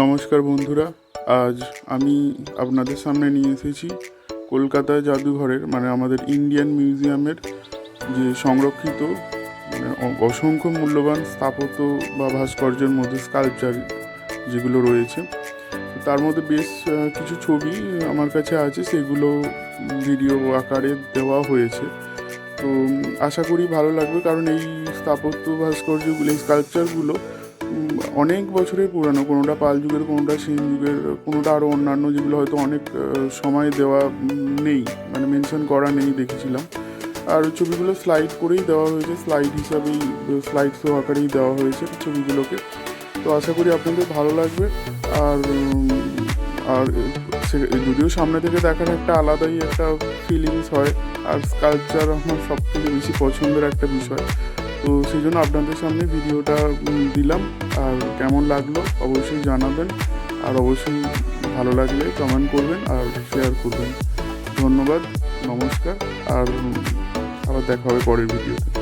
নমস্কার বন্ধুরা, আজ আমি আপনাদের সামনে নিয়ে এসেছি কলকাতা জাদুঘরের মানে আমাদের ইন্ডিয়ান মিউজিয়ামের যে সংরক্ষিত মানে অসংখ্য মূল্যবান স্থাপত্য বা ভাস্কর্যের মধ্যে স্কাল্পচার যেগুলো রয়েছে। তার মধ্যে বেশ কিছু ছবি আমার কাছে আছে, সেগুলো ভিডিও আকারে দেওয়া হয়েছে। তো আশা করি ভালো লাগবে, কারণ এই স্থাপত্য ভাস্কর্যগুলো এই স্কাল্পচারগুলো অনেক বছরের পুরানো, কোনোটা পাল যুগের, কোনোটা সেন যুগের, কোনোটা আরও অন্যান্য যেগুলো হয়তো অনেক সময় দেওয়া নেই মানে মেনশন করা নেই দেখেছিলাম। আর ছবিগুলো স্লাইড করেই দেওয়া হয়েছে স্লাইড হিসাবেই স্লাইড শো আকারেই দেওয়া হয়েছে ছবিগুলোকে। তো আশা করি আপনাদের ভালো লাগবে। আর আর, সে- যদিও সামনে থেকে দেখার একটা আলাদাই একটা ফিলিংস হয়, আর স্কাল্পচার আমার সব থেকে বেশি পছন্দের একটা বিষয়। তো সেই জন্য আপনাদের সামনে ভিডিওটা দিলাম। আর কেমন লাগল অবশ্যই জানাবেন। আর অবশ্যই ভালো লাগলে কমেন্ট করবেন আর শেয়ার করবেন। ধন্যবাদ, নমস্কার, আর আবার দেখা হবে পরের ভিডিওতে